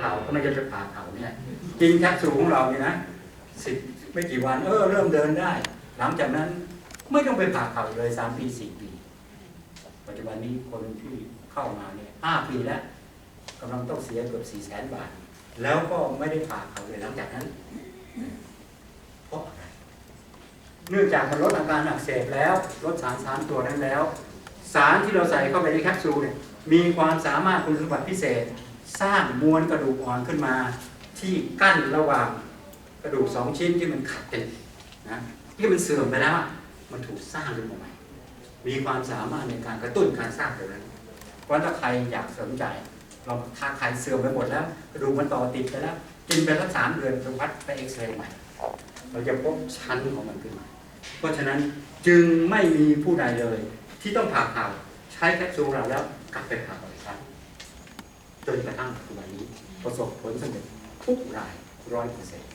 เขาก็ไม่ใช่จะผ่าเขาเนี่ยกินแคปซูลของเราเนี่ยนะสิบไม่กี่วันเออเริ่มเดินได้ หลังจากนั้นไม่ต้องไปผ่าเข่าเลยสามปีสี่ปี ปัจจุบันนี้คนที่เข้ามาเนี่ยห้าปีแล้วกำลังต้องเสียเกือบสี่แสนบาท แล้วก็ไม่ได้ผ่าเข่าเลยหลังจากนั้นเพราะอะไรเนื่องจากมันลดอาการอักเสบแล้วลดสารสารตัวนั้นแล้ว สารที่เราใส่เข้าไปในแคปซูลเนี่ยมีความสามารถคุณสมบัติพิเศษ สร้างมวลกระดูกอ่อนขึ้นมาที่กั้นระหว่างกระดูกสองชิ้นที่มันขัดกันนะที่มันเสื่อมไปแล้วมันถูกสร้างขึ้นมาใหม่มีความสามารถในการกระตุ้นการสร้างตัวนั้นเพราะถ้าใครอยากสนใจเราถ้าใครเสื่อมไปหมดแล้วกระดูกมันต่อติดไปแล้วกินไปสักสามเดือนไปวัดไปเอ็กซเรย์ใหม่เราจะพบชั้นของมันขึ้นมา เพราะฉะนั้นจึงไม่มีผู้ใดเลย ที่ต้องผ่าข่าวใช้แคปซูลเราแล้วกลับไปผ่าอีกครั้ง จนกระทั่งวันนี้ประสบผลสำเร็จทุกรายร้อยเปอร์เซ็นต์